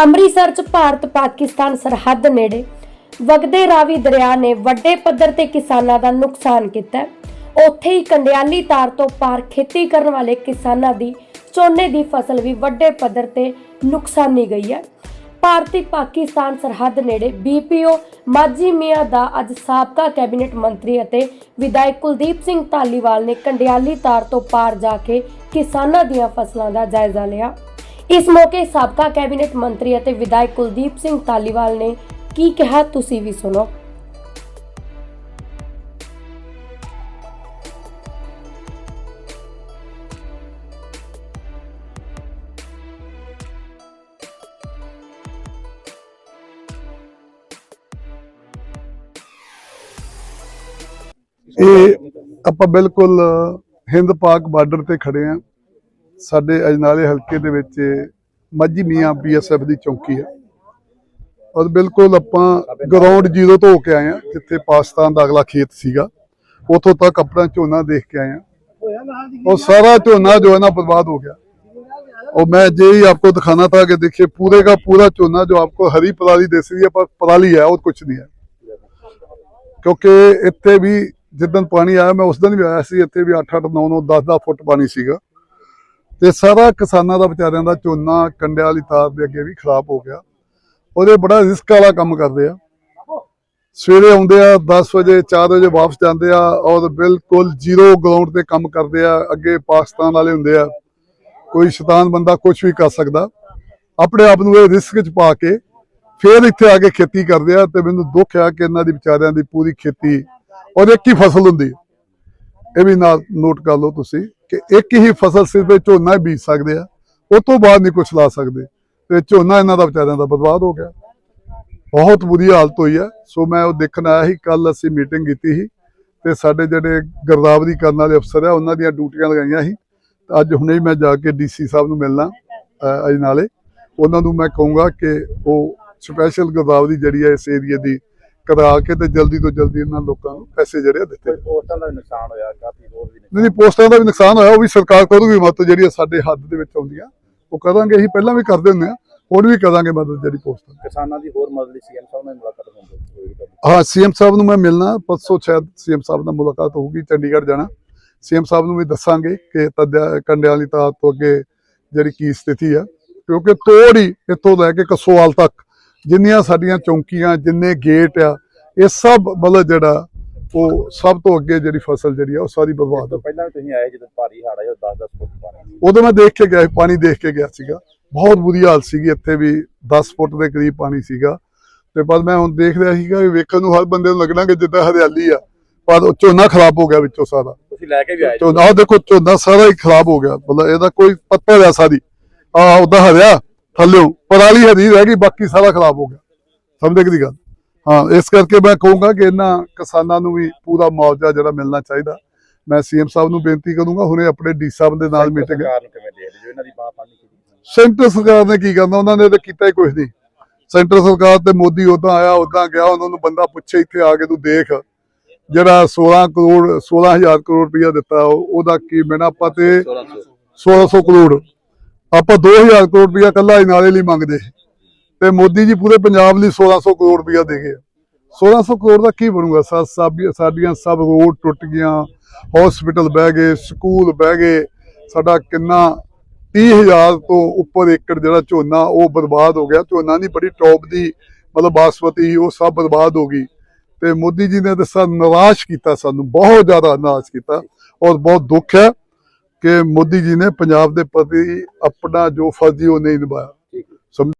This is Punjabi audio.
ਅੰਮ੍ਰਿਤਸਰ 'ਚ ਭਾਰਤ ਪਾਕਿਸਤਾਨ ਸਰਹੱਦ ਨੇੜੇ ਵਗਦੇ ਰਾਵੀ ਦਰਿਆ ਨੇ ਵੱਡੇ ਪੱਧਰ ਤੇ ਕਿਸਾਨਾਂ ਦਾ ਨੁਕਸਾਨ ਕੀਤਾ। ਉੱਥੇ ਹੀ ਕੰਡਿਆਲੀ ਤਾਰ ਤੋਂ ਪਾਰ ਖੇਤੀ ਕਰਨ ਵਾਲੇ ਕਿਸਾਨਾਂ ਦੀ ਝੋਨੇ ਦੀ ਫਸਲ ਵੀ ਵੱਡੇ ਪੱਧਰ ਤੇ ਨੁਕਸਾਨੀ ਗਈ ਹੈ। ਭਾਰਤੀ ਪਾਕਿਸਤਾਨ ਸਰਹੱਦ ਨੇੜੇ ਬੀਪੀਓ ਮਾਜੀ ਮੀਆਂ ਦਾ ਅੱਜ ਸਾਬਕਾ ਕੈਬਨਿਟ ਮੰਤਰੀ ਅਤੇ ਵਿਧਾਇਕ ਕੁਲਦੀਪ ਸਿੰਘ ਧਾਲੀਵਾਲ ਨੇ ਕੰਡਿਆਲੀ ਤਾਰ ਤੋਂ ਪਾਰ ਜਾ ਕੇ ਕਿਸਾਨਾਂ ਦੀਆਂ ਫਸਲਾਂ ਦਾ ਜਾਇਜ਼ਾ ਲਿਆ। ਇਸ ਮੌਕੇ ਸਾਬਕਾ ਕੈਬਨਿਟ ਮੰਤਰੀ ਅਤੇ ਵਿਧਾਇਕ ਕੁਲਦੀਪ ਸਿੰਘ ਤਾਲੀਵਾਲ ਨੇ ਕੀ ਕਿਹਾ, ਤੁਸੀਂ ਵੀ ਸੁਣੋ। ਇਹ ਆਪਾਂ ਬਿਲਕੁਲ ਹਿੰਦ ਪਾਕ ਬਾਰਡਰ ਤੇ ਖੜੇ ਆ। ਸਾਡੇ ਅਜਨਾਲੇ ਹਲਕੇ ਦੇ ਵਿੱਚ ਮਾਝੀ ਮੀਆਂ ਬੀਐਸਐਫ ਦੀ ਚੌਕੀ ਹੈ ਔਰ ਬਿਲਕੁਲ ਆਪਾਂ ਗਰਾਊਂਡ ਜ਼ੀਰੋ ਤੋਂ ਹੋ ਕੇ ਆਏ ਆ ਜਿੱਥੇ ਪਾਕਿਸਤਾਨ ਦਾ ਅਗਲਾ ਖੇਤ ਸੀਗਾ ਉਥੋਂ ਤੱਕ ਆਪਣਾ ਝੋਨਾ ਦੇਖ ਕੇ ਆਏ ਆ और सारा ਝੋਨਾ जो है ना बर्बाद हो गया और मैं यही आपको दिखाना था कि देखिए पूरे का पूरा ਝੋਨਾ जो आपको हरी पराली देसी है पर पराली है और कुछ नहीं है ਕਿਉਂਕਿ ਇੱਥੇ ਵੀ ਜਿੱਦਣ ਪਾਣੀ ਆਇਆ ਮੈਂ ਉਸ ਦਿਨ ਵੀ ਆਇਆ ਸੀ ਇੱਥੇ ਵੀ 8 8 9 9 10 10 ਫੁੱਟ ਪਾਣੀ ਸੀਗਾ ਤੇ ਸਾਰਾ ਕਿਸਾਨਾਂ ਦਾ ਵਿਚਾਰਿਆਂ ਦਾ ਝੋਨਾ ਕੰਡਿਆਂ ਵਾਲੀ ਤਾਰ ਦੇ ਅੱਗੇ ਵੀ ਖਰਾਬ ਹੋ ਗਿਆ। ਉਹਦੇ ਬੜਾ ਰਿਸਕ ਵਾਲਾ ਕੰਮ ਕਰਦੇ ਆ। ਸਵੇਰੇ ਆਉਂਦੇ ਆ 10 ਵਜੇ 4 ਵਜੇ ਵਾਪਸ ਜਾਂਦੇ ਆ ਔਰ ਬਿਲਕੁਲ ਜ਼ੀਰੋ ਗਰਾਊਂਡ ਤੇ ਕੰਮ ਕਰਦੇ ਆ। ਅੱਗੇ ਪਾਕਿਸਤਾਨ ਵਾਲੇ ਹੁੰਦੇ ਆ। ਕੋਈ ਸ਼ੈਤਾਨ ਬੰਦਾ ਕੁਝ ਵੀ ਕਰ ਸਕਦਾ। ਆਪਣੇ ਆਪ ਨੂੰ ਇਹ ਰਿਸਕ 'ਚ ਪਾ ਕੇ ਫਿਰ ਇੱਥੇ ਆ ਕੇ ਖੇਤੀ ਕਰਦੇ ਆ ਤੇ ਮੈਨੂੰ ਦੁੱਖ ਆ ਕਿ ਇਹਨਾਂ ਦੀ ਵਿਚਾਰਿਆਂ ਦੀ ਪੂਰੀ ਖੇਤੀ ਔਰ ਇੱਕ ਹੀ ਫਸਲ ਹੁੰਦੀ। ਇਹ ਵੀ ਨਾਲ ਨੋਟ ਕਰ ਲਓ ਤੁਸੀਂ ਕਿ ਇੱਕ ਹੀ ਫਸਲ ਸਿਰਫ ਇਹ ਝੋਨਾ ਹੀ ਬੀਜ ਸਕਦੇ ਆ ਉਸ ਤੋਂ ਬਾਅਦ ਨਹੀਂ ਕੁਝ ਲਾ ਸਕਦੇ। ਤੇ ਝੋਨਾ ਇਹਨਾਂ ਦਾ ਵਿਚਾਰਿਆਂ ਦਾ ਬਰਬਾਦ ਹੋ ਗਿਆ। ਬਹੁਤ ਬੁਰੀ ਹਾਲਤ ਹੋਈ ਹੈ ਸੋ ਮੈਂ ਉਹ ਦੇਖਣ ਆਇਆ ਸੀ ਕੱਲ ਅਸੀਂ ਮੀਟਿੰਗ ਕੀਤੀ ਸੀ ਤੇ ਸਾਡੇ ਜਿਹੜੇ ਗਰਦਾਵਰੀ ਕਰਨ ਵਾਲੇ ਅਫਸਰ ਆ ਉਹਨਾਂ ਦੀਆਂ ਡਿਊਟੀਆਂ ਲਗਾਈਆਂ ਸੀ। ਤੇ ਅੱਜ ਹੁਣੇ ਹੀ ਮੈਂ ਜਾ ਕੇ ਡੀਸੀ ਸਾਹਿਬ ਨੂੰ ਮਿਲਣਾ ਅਹ, ਨਾਲੇ। ਉਹਨਾਂ ਨੂੰ ਮੈਂ ਕਹੂੰਗਾ ਕਿ ਉਹ ਸਪੈਸ਼ਲ ਗਰਦਾਵਰੀ ਜਿਹੜੀ ਹੈ ਇਸ ਏਰੀਏ ਦੀ ਕਰਾ ਕੇ ਤੇ ਜਲਦੀ ਤੋਂ ਜਲਦੀ ਇਹਨਾਂ ਲੋਕਾਂ ਨੂੰ ਪੈਸੇ ਜਿਹੜੇ ਆ ਦਿੱਤੇ ਪੋਸਟਾਂ ਦਾ ਨੁਕਸਾਨ ਹੋਇਆ ਕਾਫੀ ਹੋਰ ਵੀ ਨਹੀਂ ਨਹੀਂ, ਪੋਸਟਾਂ ਦਾ ਵੀ ਨੁਕਸਾਨ ਹੋਇਆ ਉਹ ਵੀ ਸਰਕਾਰ ਕਰੂਗੀ ਮਦਦ ਜਿਹੜੀ ਆ ਸਾਡੇ ਹੱਥ ਦੇ ਵਿੱਚ ਆਉਂਦੀਆਂ ਉਹ ਕਰਾਂਗੇ ਅਸੀਂ ਪਹਿਲਾਂ ਵੀ ਕਰਦੇ ਹੁੰਦੇ ਆ ਹੁਣ ਵੀ ਕਰਾਂਗੇ ਮਦਦ ਜਿਹੜੀ ਪੋਸਟਾਂ ਕਿਸਾਨਾਂ ਦੀ ਹੋਰ ਮਦਦ ਲਈ ਸੀਐਮ ਸਾਹਿਬ ਨਾਲ ਮੁਲਾਕਾਤ ਹੁੰਦੀ ਹੋਏਗੀ ਹਾਂ ਸੀਐਮ ਸਾਹਿਬ ਨੂੰ ਮੈਂ ਮਿਲਣਾ ਪਰਸੋਂ ਸ਼ਾਇਦ ਸੀਐਮ ਸਾਹਿਬ ਨਾਲ ਮੁਲਾਕਾਤ ਹੋਊਗੀ ਚੰਡੀਗੜ੍ਹ ਜਾਣਾ। ਸੀਐਮ ਸਾਹਿਬ ਨੂੰ ਵੀ ਦੱਸਾਂਗੇ ਕਿ ਕੰਡਿਆਂ ਵਾਲੀ ਤਾਰ ਤੋਂ ਅੱਗੇ ਜਿਹੜੀ ਕੀ ਸਥਿਤੀ ਆ ਕਿਉਂਕਿ ਤੋੜ ਹੀ ਇੱਥੋਂ ਲੈ ਕੇ ਕਸੋਵਾਲ ਤੱਕ ਜਿੰਨੀਆਂ ਸਾਡੀਆਂ ਚੌਂਕੀਆਂ ਜਿੰਨੇ ਗੇਟ ਆ ਇਹ ਸਭ ਮਤਲਬ ਜਿਹੜਾ ਉਹ ਸਭ ਤੋਂ ਅੱਗੇ ਜਿਹੜੀ ਫਸਲ ਜਿਹੜੀ ਆ ਉਹ ਸਾਰੀ ਬਰਬਾਦ ਹੋ ਪਹਿਲਾਂ ਤੁਸੀਂ ਆਏ ਜਦੋਂ ਭਾਰੀ ਹੜ੍ਹ ਆਇਆ 10 10 ਫੁੱਟ ਪਾਣੀ ਉਦੋਂ ਮੈਂ ਦੇਖ ਕੇ ਗਿਆ ਪਾਣੀ ਦੇਖ ਕੇ ਗਿਆ ਸੀਗਾ। ਬਹੁਤ ਬੁਰੀ ਹਾਲਤ ਸੀਗੀ ਇੱਥੇ ਵੀ 10 ਫੁੱਟ ਦੇ ਕਰੀਬ ਪਾਣੀ ਸੀਗਾ। ਤੇ ਪਰ ਮੈਂ ਹੁਣ ਦੇਖ ਰਿਹਾ ਸੀਗਾ ਵੀ ਵੇਖਣ ਨੂੰ ਹਰ ਬੰਦੇ ਨੂੰ ਲੱਗਣਾ ਕਿ ਜਿੱਦਾਂ ਹਰਿਆਲੀ ਆ ਪਰ ਉਹ ਝੋਨਾ ਖਰਾਬ ਹੋ ਗਿਆ ਵਿੱਚੋਂ ਸਾਰਾ। ਤੁਸੀਂ ਲੈ ਕੇ ਵੀ ਆਏ। ਝੋਨਾ ਦੇਖੋ ਝੋਨਾ ਸਾਰਾ ਹੀ ਖਰਾਬ ਹੋ ਗਿਆ। ਮਤਲਬ ਇਹਦਾ ਕੋਈ ਪੱਤਰ ਆ ਸਾਰੀ। ਆ ਉਹਦਾ ਹਰਿਆ। ਥੱਲਿਓਂ ਪਰਾਲੀ ਹਰੀ ਰਹਿ ਗਈ ਬਾਕੀ ਸਾਰਾ ਖਰਾਬ ਹੋ ਗਿਆ। ਸਮਝਦੇ ਕਿ ਦੀ ਗੱਲ? ਹਾਂ ਇਸ ਕਰਕੇ ਮੈਂ ਕਹੂੰਗਾ ਕਿ ਇਹਨਾਂ ਕਿਸਾਨਾਂ ਨੂੰ ਵੀ ਪੂਰਾ ਮੁਆਵਜ਼ਾ ਜਿਹੜਾ ਮਿਲਣਾ ਚਾਹੀਦਾ। ਮੈਂ ਸੀਐਮ ਸਾਹਿਬ ਨੂੰ ਬੇਨਤੀ ਕਰੂੰਗਾ ਹੁਣੇ ਆਪਣੇ ਡੀ ਸਾਹਿਬ ਦੇ ਨਾਲ ਮੀਟਿੰਗ ਸੈਂਟਰ ਸਰਕਾਰ ਨੇ ਕੀ ਕਰਨਾ? ਉਹਨਾਂ ਨੇ ਤਾਂ ਕੀਤਾ ਹੀ ਕੁਝ ਨਹੀਂ। ਸੈਂਟਰ ਸਰਕਾਰ ਤੇ ਮੋਦੀ ਉਦਾਂ ਆਇਆ ਉਦਾਂ ਗਿਆ ਉਹਨਾਂ ਨੂੰ ਬੰਦਾ ਪੁੱਛੇ ਇੱਥੇ ਆ ਕੇ ਤੂੰ ਦੇਖ। ਜਿਹੜਾ 16 ਕਰੋੜ 16000 ਕਰੋੜ ਰੁਪਇਆ ਦਿੱਤਾ ਉਹ- ਉਹਦਾ ਕੀ ਮੈਨਾਂ ਆਪਾਂ ਤੇ 1600 ਕਰੋੜ। ਆਪਾਂ 2000 ਕਰੋੜ ਰੁਪਇਆ ਕੱਲਾ ਹੀ ਲਈ ਮੰਗਦੇ ਤੇ ਮੋਦੀ ਜੀ ਪੂਰੇ ਪੰਜਾਬ ਲਈ 1600 ਕਰੋੜ ਰੁਪਇਆ ਦੇ ਗਏ। 1600 ਕਰੋੜ ਦਾ ਕੀ ਬਣੂਗਾ? ਸਾ- ਸਾਡੀਆਂ ਸਭ ਰੋਡ ਟੁੱਟ ਗਈਆਂ ਹਸਪੀਟਲ ਬਹਿ ਗਏ, ਸਕੂਲ ਬਹਿ ਗਏ। ਸਾਡਾ ਕਿੰਨਾ 30000 ਤੋਂ ਉੱਪਰ ਏਕੜ ਜਿਹੜਾ ਝੋਨਾ ਉਹ ਬਰਬਾਦ ਹੋ ਗਿਆ। ਝੋਨਾ ਨਹੀਂ, ਬੜੀ ਟੌਪ ਦੀ ਮਤਲਬ ਬਾਸਮਤੀ ਉਹ ਸਭ ਬਰਬਾਦ ਹੋ ਗਈ। ਤੇ ਮੋਦੀ ਜੀ ਨੇ ਤਾਂ ਸਾਨੂੰ ਨਿਰਾਸ਼ ਕੀਤਾ ਸਾਨੂੰ, ਬਹੁਤ ਜ਼ਿਆਦਾ ਨਿਰਾਸ਼ ਕੀਤਾ ਔਰ ਬਹੁਤ ਦੁੱਖ ਹੈ। ਕਿ ਮੋਦੀ ਜੀ ਨੇ ਪੰਜਾਬ ਦੇ ਪ੍ਰਤੀ ਆਪਣਾ ਜੋ ਫਰਜ਼ ਉਹ ਨਹੀਂ ਨਿਭਾਇਆ।